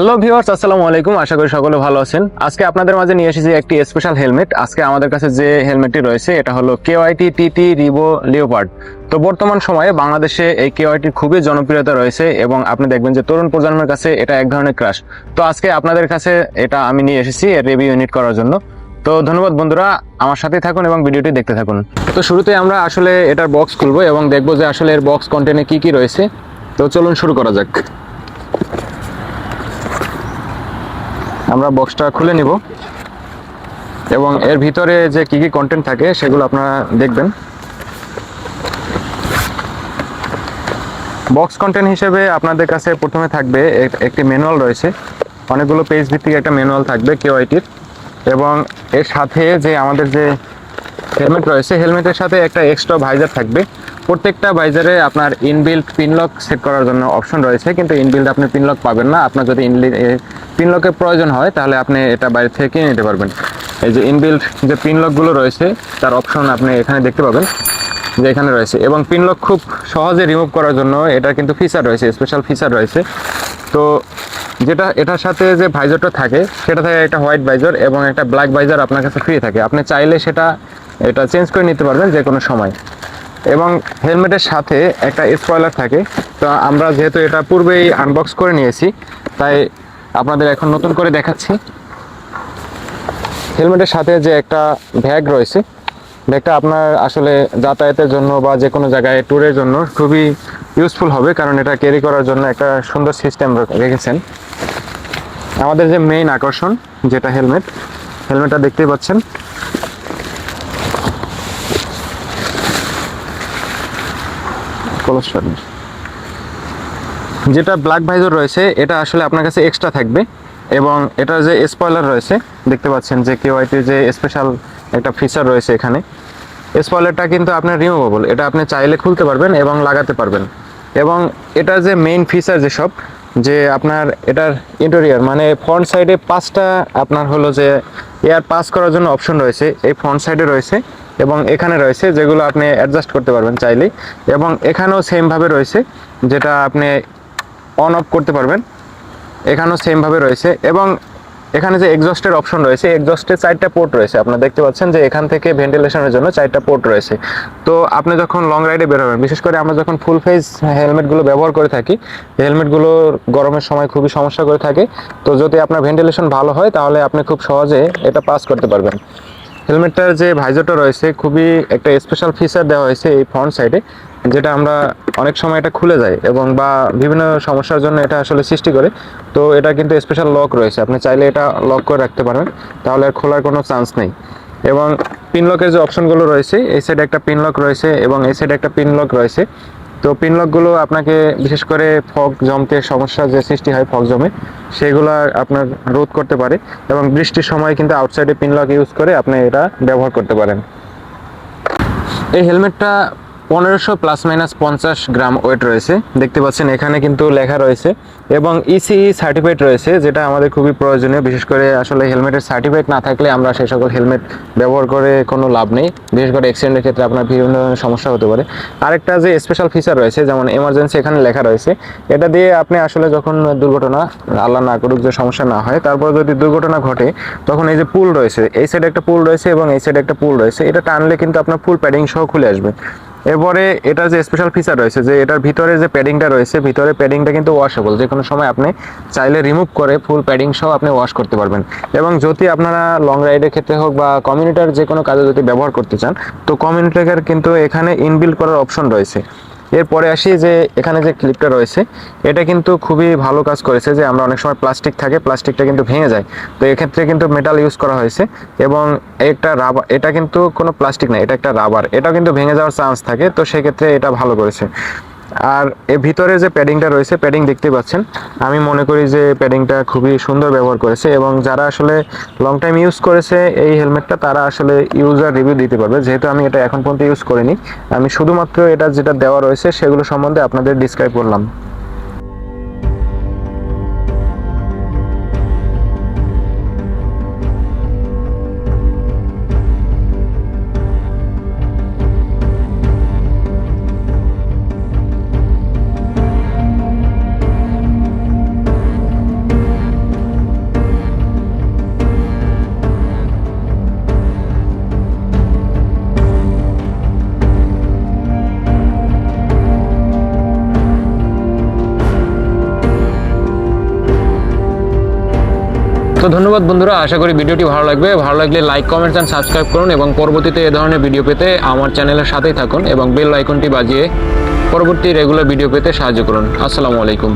Hello viewers, আসসালামু আলাইকুম। আশা করি সকলে ভালো আছেন। আজকে আপনাদের মাঝে নিয়ে এসেছি একটি স্পেশাল হেলমেট আজকে আমাদের কাছে যে হেলমেটটি রয়েছে, এটা হলো কেওয়াইটি টিটি রিবো লিওপার্ড তো বর্তমান সময়ে বাংলাদেশে এই কেওয়াইটির খুবই জনপ্রিয়তা রয়েছে এবং আপনি দেখবেন যে তরুণ প্রজন্মের কাছে এটা এক ধরনের ক্রাশ তো আজকে আপনাদের কাছে এটা আমি নিয়ে এসেছি রিভিউ ইউনিট করার জন্য। তো ধন্যবাদ বন্ধুরা, আমার সাথে থাকুন এবং ভিডিওটি দেখতে থাকুন। তো শুরুতে আমরা আসলে এটার বক্স খুলবো এবং দেখব যে আসলে এর বক্স কন্টেন্টে কি কি রয়েছে। তো চলুন শুরু করা যাক। আমরা বক্সটা খুলে নিব। এবং এর ভিতরে যে কি কি কন্টেন্ট থাকে সেগুলো আপনারা দেখবেন। বক্স কন্টেন্ট হিসেবে আপনাদের কাছে প্রথমে থাকবে একটি ম্যানুয়াল রয়েছে। অনেকগুলো পেজ ভিত্তিক একটা ম্যানুয়াল থাকবে কেওয়াইটির এবং এর সাথে যে আমাদের যে হেলমেট রয়েছে। হেলমেটের সাথে একটা এক্সট্রা ভাইজার থাকবে। প্রত্যেকটা ভাইজারে আপনার ইনবিল্ট পিনলক সেট করার জন্য অপশন রয়েছে, কিন্তু ইনবিল্ট আপনি পিনলক পাবেন না। আপনার যদি পিনলকের প্রয়োজন হয়, তাহলে আপনি এটা বাইরে থেকে কিনে নিতে পারবেন। এই যে ইনবিল্ট যে পিনলকগুলো রয়েছে, তার অপশন আপনি এখানে দেখতে পাবেন, যে এখানে রয়েছে। এবং পিনলক খুব সহজে রিমুভ করার জন্য এটা কিন্তু ফিচার রয়েছে স্পেশাল ফিচার রয়েছে। তো যেটা, এটার সাথে যে ভাইজারটা থাকে, সেটা থাকে একটা হোয়াইট ভাইজার এবং একটা ব্ল্যাক ভাইজার আপনার কাছে ফ্রি থাকে। আপনি চাইলে সেটা এটা চেঞ্জ করে নিতে পারবেন যে কোনো সময়। এবং হেলমেটের সাথে একটা স্পয়লার থাকে। তো আমরা যেহেতু এটা পূর্বেই আনবক্স করে নিয়েছি, তাই আপনাদের এখন নতুন করে দেখাচ্ছি। হেলমেটের সাথে যে একটা ব্যাগ রয়েছে, ব্যাগটা আপনার আসলে যাতায়াতের জন্য বা যে কোনো জায়গায় ট্যুরের জন্য খুবই ইউজফুল হবে, কারণ এটা ক্যারি করার জন্য একটা সুন্দর সিস্টেম রেখেছেন। আমাদের যে মেইন আকর্ষণ, যেটা হেলমেট, হেলমেটটা দেখতেই পাচ্ছেন। কোলেস্ট্রল যেটা ব্ল্যাক ভাইজার রয়েছে, এটা আসলে আপনার কাছে এক্সট্রা থাকবে এবং এটার যে স্পয়লার রয়েছে, দেখতে পাচ্ছেন যে কেওয়াইটির যে স্পেশাল একটা ফিচার রয়েছে এখানে। স্পয়লারটা কিন্তু আপনার রিমুভেবল এটা আপনি চাইলে খুলতে পারবেন এবং লাগাতে পারবেন। এবং এটার যে মেইন ফিচার যেসব, যে আপনার এটার ইন্টেরিয়ার মানে ফ্রন্ট সাইডে পাঁচটা আপনার হলো যে এয়ার পাস করার জন্য অপশন রয়েছে, এই ফ্রন্ট সাইডে রয়েছে। এবং এখানে রয়েছে যেগুলো আপনি অ্যাডজাস্ট করতে পারবেন চাইলেই। এবং এখানেও সেমভাবে রয়েছে, যেটা আপনি অন অফ করতে পারবেন। এখানেও সেমভাবে রয়েছে এবং এখানে যে এক্সস্টের অপশন রয়েছে এক্সস্টের চারটা পোর্ট রয়েছে। আপনারা দেখতে পাচ্ছেন যে এখান থেকে ভেন্টিলেশনের জন্য চারটা পোর্ট রয়েছে। তো আপনি যখন লং রাইডে বেরোবেন বিশেষ করে আমরা যখন ফুল ফেস হেলমেটগুলো ব্যবহার করে থাকি হেলমেটগুলো গরমের সময় খুবই সমস্যা করে থাকে। তো যদি আপনার ভেন্টিলেশন ভালো হয়, তাহলে আপনি খুব সহজে এটা পাস করতে পারবেন। হেলমেটটার যে ভাইজারটা রয়েছে, খুবই একটা স্পেশাল ফিচার দেওয়া হয়েছে এই ফ্রন্ট সাইডে যেটা আমরা অনেক সময় এটা খুলে যায় এবং বা বিভিন্ন সমস্যার জন্য এটা আসলে সৃষ্টি করে। তো এটা কিন্তু স্পেশাল লক রয়েছে, আপনি চাইলে এটা লক করে রাখতে পারবেন তাহলে আর খোলার কোনো চান্স নেই। এবং পিনলকের যে অপশনগুলো রয়েছে, এই সাইডে একটা পিনলক রয়েছে এবং এই সাইডে একটা পিনলক রয়েছে। তো পিনলকগুলো আপনাকে বিশেষ করে ফগ জমতে সমস্যা যে সৃষ্টি হয় ফগ জমে, সেগুলো আপনার রোধ করতে পারে এবং বৃষ্টির সময় কিন্তু আউটসাইডে পিনলক ইউজ করে আপনি এটা ব্যবহার করতে পারেন। এই হেলমেটটা পনেরোশো প্লাস মাইনাস পঞ্চাশ গ্রাম ওয়েট রয়েছে। দেখতে পাচ্ছেন, এখানে কিন্তু লেখা রয়েছে। এবং ইসিই সার্টিফিকেট রয়েছে, যেটা আমাদের খুবই প্রয়োজনীয়। বিশেষ করে আসলে হেলমেটের সার্টিফিকেট না থাকলে আমরা সেই সকল হেলমেট ব্যবহার করে কোনো লাভ নেই। বিশেষ করে অ্যাক্সিডেন্টের ক্ষেত্রে আপনার বিভিন্ন ধরনের সমস্যা হতে পারে। আরেকটা যে স্পেশাল ফিচার রয়েছে, যেমন এমার্জেন্সি এখানে লেখা রয়েছে, এটা দিয়ে আপনি আসলে যখন দুর্ঘটনা, আল্লাহ না করুক যে সমস্যা না হয়, তারপর যদি দুর্ঘটনা ঘটে, তখন এই যে পুল রয়েছে, এই সাইডে একটা পুল রয়েছে এবং এই সাইডে একটা পুল রয়েছে, এটা টানলে কিন্তু আপনার ফুল প্যাডিং সহ খুলে আসবে। এরপরে এটার যে স্পেশাল ফিচার রয়েছে, যে এটার ভিতরে যে প্যাডিংটা রয়েছে, ভিতরে প্যাডিংটা কিন্তু ওয়াশেবল যে কোনো সময় আপনি চাইলে রিমুভ করে ফুল প্যাডিং সহ আপনি ওয়াশ করতে পারবেন। এবং যদি আপনারা লং রাইডের ক্ষেত্রে হোক বা কমিউনিটার যে কোনো কাজে যদি ব্যবহার করতে চান, তো কমিউনিটার কিন্তু এখানে ইনবিল্ড করার অপশন রয়েছে। এরপরে আসি যে এখানে যে ক্লিপটা রয়েছে, এটা কিন্তু খুবই ভালো কাজ করেছে যে আমরা অনেক সময় প্লাস্টিক থাকে প্লাস্টিকটা কিন্তু ভেঙে যায়। তো এক্ষেত্রে কিন্তু মেটাল ইউজ করা হয়েছে এবং একটা রাবার এটা কিন্তু কোনো প্লাস্টিক না, এটা একটা রাবার এটা কিন্তু ভেঙে যাওয়ার চান্স থাকে, তো সেক্ষেত্রে এটা ভালো করেছে। আর এর ভিতরে যে প্যাডিংটা রয়েছে প্যাডিং দেখতে পাচ্ছেন, আমি মনে করি যে প্যাডিংটা খুবই সুন্দর ব্যবহার করেছে এবং যারা আসলে লং টাইম ইউজ করেছে এই হেলমেটটা তারা আসলে ইউজার রিভিউ দিতে পারবে। যেহেতু আমি এটা এখন পর্যন্ত ইউজ করিনি, আমি শুধুমাত্র এটা যেটা দেওয়া রয়েছে, সেগুলো সম্বন্ধে আপনাদের ডিসক্রাইব করলাম। তো ধন্যবাদ বন্ধুরা, আশা করি ভিডিওটি ভালো লাগবে। ভালো লাগলে লাইক কমেন্টস অ্যান্ড সাবস্ক্রাইব করুন এবং পরবর্তীতে এ ধরনের ভিডিও পেতে আমার চ্যানেলের সাথেই থাকুন এবং বেল আইকনটি বাজিয়ে পরবর্তী রেগুলার ভিডিও পেতে সাহায্য করুন। আসসালামু আলাইকুম।